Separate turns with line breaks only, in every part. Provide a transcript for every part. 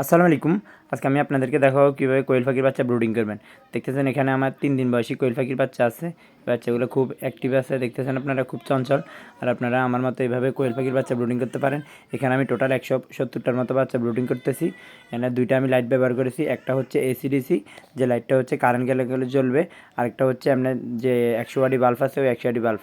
আসসালামু আলাইকুম। আজকে আমি আপনাদেরকে দেখাবো কীভাবে কোয়েল পাখির বাচ্চা ব্রুডিং করবেন। দেখতেছেন এখানে আমার তিন দিন বয়সী কোয়েল পাখির বাচ্চা আছে। বাচ্চাগুলো খুব অ্যাক্টিভ আছে, দেখতেছেন আপনারা, খুব চঞ্চল। আর আপনারা আমার মতো এইভাবে কোয়েল পাখির বাচ্চা ব্রুডিং করতে পারেন। এখানে আমি টোটাল একশো সত্তরটার মতো বাচ্চা ব্রুডিং করতেছি। এখানে দুইটা আমি লাইট ব্যবহার করেছি, একটা হচ্ছে এসিডিসি যে লাইটটা হচ্ছে কারেন্ট গেলে গেলে জ্বলবে। আরেকটা হচ্ছে আপনার যে একশো ওয়াটি বাল্ব আছে, ওই একশো ওয়াটি বাল্ব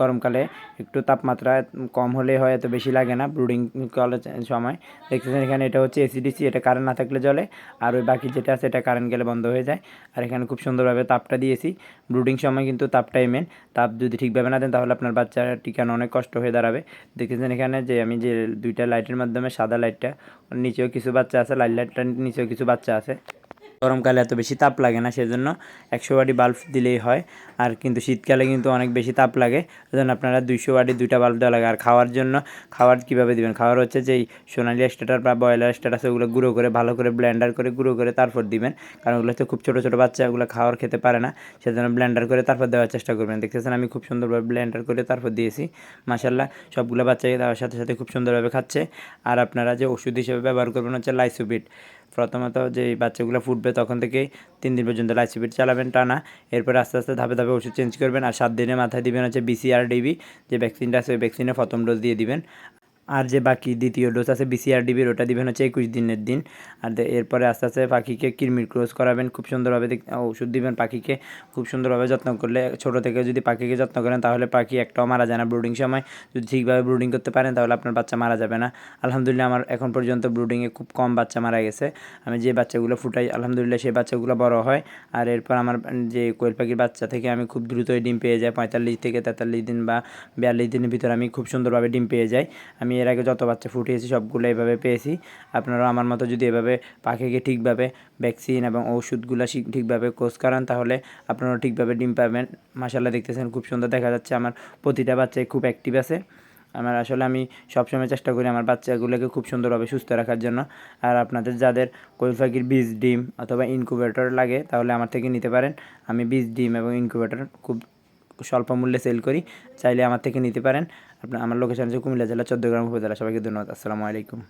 গরমকালে একটু তাপমাত্রা কম হলে হয়, এত বেশি লাগে না ব্রুডিং করার সময়। দেখতেছেন এখানে এটা হচ্ছে এসিডিসি এটা কারেন্ট না থাকলে জ্বলে। আর ওই বাকি যেটা আছে, এটা কারেন্ট গেলে বন্ধ হয়ে যায়। আর এখানে খুব সুন্দরভাবে তাপটা দিয়েছি। ব্রুডিং সময় কিন্তু তাপটাই মেন তাপ যদি ঠিকভাবে না দেন তাহলে আপনার বাচ্চার টিকানো অনেক কষ্ট হয়ে দাঁড়াবে? দেখেছেন এখানে যে আমি যে দুইটা লাইটের মাধ্যমে সাদা লাইটটা নিচেও কিছু বাচ্চা আছে লাল লাইটটার নিচেও কিছু বাচ্চা আছে। গরমকালে এত বেশি তাপ লাগে না, সেজন্য একশো ওয়াটি বাল্ব দিলেই হয়। আর কিন্তু শীতকালে কিন্তু অনেক বেশি তাপ লাগে সেজন্য আপনারা দুইশো ওয়াটি দুইটা বাল্ব দেওয়া লাগে। আর খাওয়ার জন্য খাওয়ার কীভাবে দিবেন? খাওয়ার হচ্ছে যেই সোনালি স্টেটার বা ব্রয়লার স্টেটার আছে, ওগুলো গুঁড়ো করে, ভালো করে ব্লেন্ডার করে, গুঁড়ো করে তারপর দিবেন। কারণ ওগুলো হচ্ছে খুব ছোটো ছোটো বাচ্চা, ওগুলো খাওয়ার খেতে পারে না, সেজন্য ব্লেন্ডার করে তারপর দেওয়ার চেষ্টা করবেন। দেখতেছেন আমি খুব সুন্দরভাবে ব্লেন্ডার করে তারপর দিয়েছি। মাসাল্লাহ সবগুলো বাচ্চাকে দেওয়ার সাথে সাথে খুব সুন্দরভাবে খাচ্ছে। আর আপনারা যে ওষুধ হিসেবে ব্যবহার করবেন হচ্ছে লাইসোবিট প্রথমত যে বাচ্চাগুলো ফুটবে তখন থেকে তিন দিন পর্যন্ত লাইসিপিড চালাবেন টানা। এরপর আস্তে আস্তে ধাপে ধাপে ওষুধ চেঞ্জ করবেন। আর সাত দিনের মাথায় দিবেন হচ্ছে বিসিআর ডিবি যে ভ্যাকসিনটা আছে, ওই ভ্যাকসিনের প্রথম ডোজ দিয়ে দিবেন। আর যে বাকি দ্বিতীয় ডোজ আছে বিসিআর ডিবির ওটা দিবেন হচ্ছে একুশ দিনের দিন। আর এরপরে আস্তে আস্তে পাখিকে কিরমির ক্রোজ করাবেন, খুব সুন্দরভাবে ওষুধ দিবেন পাখিকে, খুব সুন্দরভাবে যত্ন করলে ছোট থেকে যদি পাখিকে যত্ন করেন তাহলে পাখি একটাও মারা যায় না ব্রুডিং সময়। যদি ঠিকভাবে ব্রুডিং করতে পারেন তাহলে আপনার বাচ্চা মারা যাবে না। আলহামদুলিল্লাহ আমার এখন পর্যন্ত ব্রুডিংয়ে খুব কম বাচ্চা মারা গেছে। আমি যে বাচ্চাগুলো ফুটাই, আলহামদুলিল্লাহ সেই বাচ্চাগুলো বড় হয়। আর এরপর আমার যে কোয়েল পাখির বাচ্চা থেকে আমি খুব দ্রুতই ডিম পেয়ে যাই। পঁয়তাল্লিশ থেকে তেতাল্লিশ দিন বা বিয়াল্লিশ দিনের ভিতরে আমি খুব সুন্দরভাবে ডিম পেয়ে যাই। আমি এর আগে যত বাচ্চা ফুটিয়েছি, সবগুলো এভাবে পেয়েছি। আপনারাও আমার মতো যদি এভাবে পাখিকে ঠিকভাবে ভ্যাকসিন এবং ওষুধগুলো ঠিকভাবে কোর্স করান, তাহলে আপনারা ঠিকভাবে ডিম পাবেন। মাসাল্লাহ দেখতেছেন খুব সুন্দর দেখা যাচ্ছে আমার প্রতিটা বাচ্চাই খুব অ্যাক্টিভ আছে। আমার আসলে আমি সবসময় চেষ্টা করি আমার বাচ্চাগুলোকে খুব সুন্দরভাবে সুস্থ রাখার জন্য। আর আপনাদের যাদের কোয়েল পাখির বীজ ডিম অথবা ইনকুবেটর লাগে, তাহলে আমার থেকে নিতে পারেন। আমি বীজ ডিম এবং ইনকুবেটর খুব স্বল্প মূল্যে সেল করি, চাইলে আমার থেকে নিতে পারেন। আপনার, আমার লোকেশন হচ্ছে কুমিল্লা জেলা, চোদ্দগ্রাম উপজেলা। সবাইকে ধন্যবাদ। আসসালামু আলাইকুম।